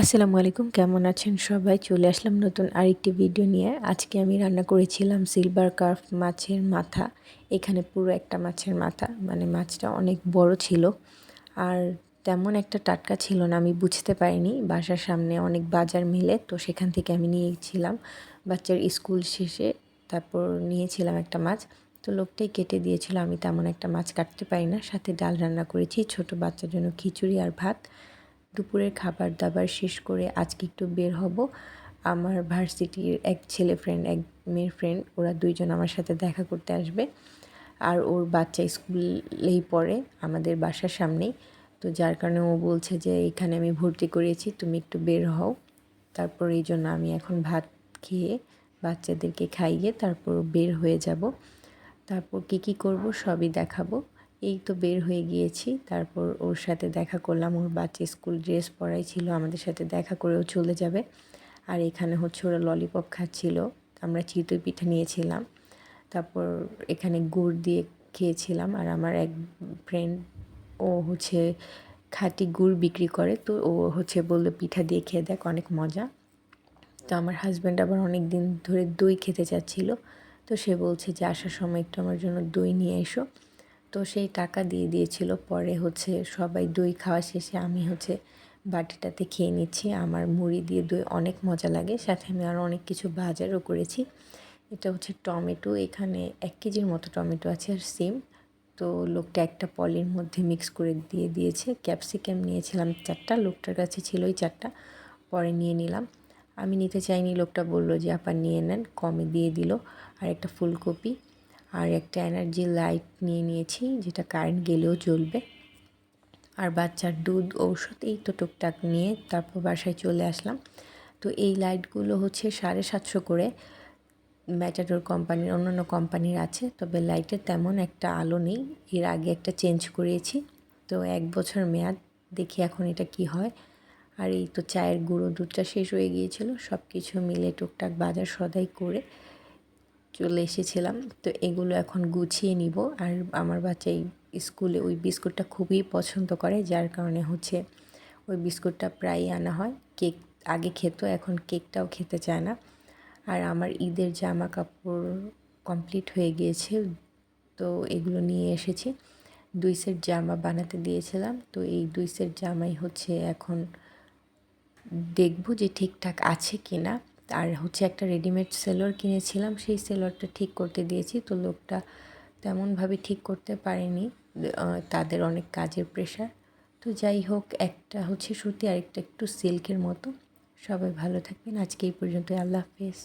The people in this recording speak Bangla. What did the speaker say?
আসসালামু আলাইকুম, কেমন আছেন সবাই? চলে আসলাম নতুন আরেকটি ভিডিও নিয়ে। আজকে আমি রান্না করেছিলাম সিলভার কার্ফ মাছের মাথা। এখানে পুরো একটা মাছের মাথা মানে মাছটা অনেক বড় ছিল। আর তেমন একটা টাটকা ছিল না, আমি বুঝতে পারিনি। বাসার সামনে অনেক বাজার মিলে, তো সেখান থেকে আমি নিয়েছিলাম। বাচ্চার স্কুল শেষে তারপর নিয়েছিলাম একটা মাছ। তো লোকটাই কেটে দিয়েছিল, আমি তেমন একটা মাছ কাটতে পারি না। সাথে ডাল রান্না করেছি, ছোট বাচ্চার জন্য খিচুড়ি আর ভাত। দুপুরের খাবার দাবার শেষ করে আজকে একটু বের হব। আমার ভার্সিটির এক ছেলে ফ্রেন্ড এক মেয়ের ফ্রেন্ড ওরা দুইজন আমার সাথে দেখা করতে আসবে। আর ওর বাচ্চা স্কুলেই পড়ে, আমাদের বাসার সামনেই। তো যার কারণে ও বলছে যে, এখানে আমি ভর্তি করিয়েছি তুমি একটু বের হও। তারপর এই জন্য আমি এখন ভাত খেয়ে বাচ্চাদেরকে খাইয়ে তারপর বের হয়ে যাব। তারপর কী কী করব সবই দেখাবো। এই তো বের হয়ে গিয়েছি। তারপর ওর সাথে দেখা করলাম। ওর বাচ্চা স্কুল ড্রেস পরাই ছিল। আমাদের সাথে দেখা করেও চলে যাবে। আর এখানে হচ্ছে ওরা ললিপপ খাচ্ছিল। আমরা চিতই পিঠা নিয়েছিলাম। তারপর এখানে গুড় দিয়ে খেয়েছিলাম। আর আমার এক ফ্রেন্ড ও হচ্ছে খাঁটি গুড় বিক্রি করে। তো ও হচ্ছে বলল, পিঠা দিয়ে খেয়ে দেখ, অনেক মজা। তো আমার হাজব্যান্ড আবার অনেক দিন ধরে দই খেতে চাচ্ছিল। তো সে বলছে যে, আসার সময় একটু আমার জন্য দই নিয়ে এসো। তো সেই টাকা দিয়ে দিয়েছিল। পরে হচ্ছে সবাই দই খাওয়া শেষে আমি হচ্ছে বাটিটাতে খেয়ে নিচ্ছি। আমার মুড়ি দিয়ে দই অনেক মজা লাগে। সাথে আমি আরও অনেক কিছু বাজারও করেছি। এটা হচ্ছে টমেটো। এখানে এক কেজির মতো টমেটো আছে আর সিম। তো লোকটা একটা পলির মধ্যে মিক্স করে দিয়ে দিয়েছে। ক্যাপসিকাম নিয়েছিলাম চারটা। লোকটার কাছে ছিল ওই চারটা। পরে নিয়ে নিলাম। আমি নিতে চাইনি। লোকটা বলল যে, আপা, নিয়ে নেন। কমে দিয়ে দিল। আর একটা ফুলকপি। আর একটা এনার্জি লাইট নিয়ে নিয়েছি, যেটা কারেন্ট গেলেও চলবে। আর বাচ্চার দুধ, ঔষধ, এই তো টুকটাক নিয়ে তারপর বাসায় চলে আসলাম। তো এই লাইটগুলো হচ্ছে সাড়ে সাতশো করে ম্যাটাডোর কোম্পানির, অন্যান্য কোম্পানির আছে, তবে লাইটের তেমন একটা আলো নেই। এর আগে একটা চেঞ্জ করিয়েছি তো এক বছর মেয়াদ, দেখি এখন এটা কি হয়। আর এই তো চায়ের গুঁড়ো দুধটা শেষ হয়ে গিয়েছিল সব কিছু মিলে টুকটাক বাজার সদাই করে চলে এসেছিলাম। তো এগুলো এখন গুছিয়ে নিব। আর আমার বাচ্চা এই স্কুলে ওই বিস্কুটটা খুবই পছন্দ করে, যার কারণে হচ্ছে ওই বিস্কুটটা প্রায়ই আনা হয়। কেক আগে খেত, এখন কেকটাও খেতে চায় না। আর আমার ঈদের জামা কাপড় কমপ্লিট হয়ে গিয়েছে, তো এগুলো নিয়ে এসেছি। দুই সেট জামা বানাতে দিয়েছিলাম, তো এই দুই সেট জামাই হচ্ছে এখন দেখব যে ঠিকঠাক আছে কি না আর হচ্ছে একটা রেডিমেড সেলোয়ার কিনেছিলাম, সেই সেলোয়ারটা ঠিক করতে দিয়েছি। তো লোকটা তেমনভাবে ঠিক করতে পারেনি তাদের অনেক কাজের প্রেশার তো যাই হোক, একটা হচ্ছে সুতি আরেকটা একটু সিল্কের মতো। সবাই ভালো থাকবেন। আজকে এই পর্যন্ত আল্লাহ হাফেজ।